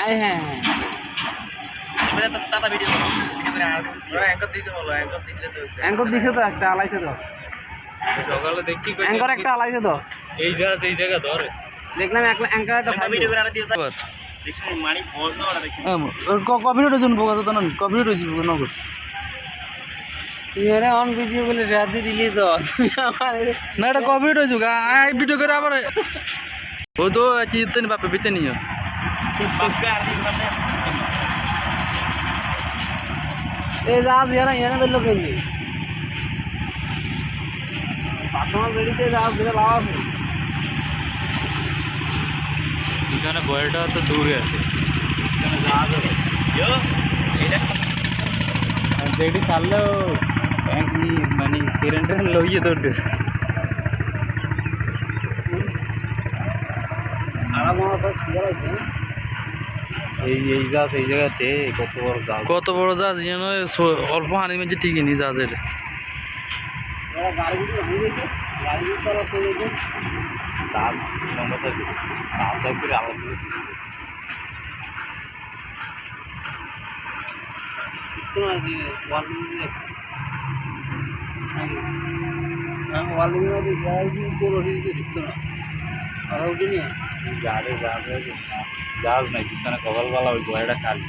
আয় হ্যাঁ হ্যাঁ। অ্যাঙ্কর দিছে তো একটা আলাইছে তো। সকালে দেখি অ্যাঙ্কর একটা আলাইছে তো। এই জায়গা সেই জায়গা ধরে। দেখলাম একটা অ্যাঙ্কর একটা ভিডিও করে আর দিও দেখছি না পোকা তো অন ভিডিও রাতে দিলি তো। এটা কপিরিট হয়েছে আই ভিডিও করে আবার ও তো চিন্তা বাপে বিতে নিও। এ জাহাজ ইয়ারা ইয়ারা বের লোক এমনি পার্সোনাল গাড়িতে জাহাজ ধরে লাভ আছে। পিছনে বয়টা তো দূরে আছে। যেটি ছাড়লেও মানে কারেন্টের লইয়ে ধরতেছে এই এই জাহাজ এই জায়গাতে কত বড় জাহাজ? কত বড় জাহাজ যেন অল্প হানি মেঝে ঠিকই নি জাহাজের। করে আলাদা ওয়ার্ল্ডিং না আর ওটা নিয়ে জাহাজে জাহাজ জাহাজ নাই পিছনে কপালওয়ালা ওই গোয়াটা খালি।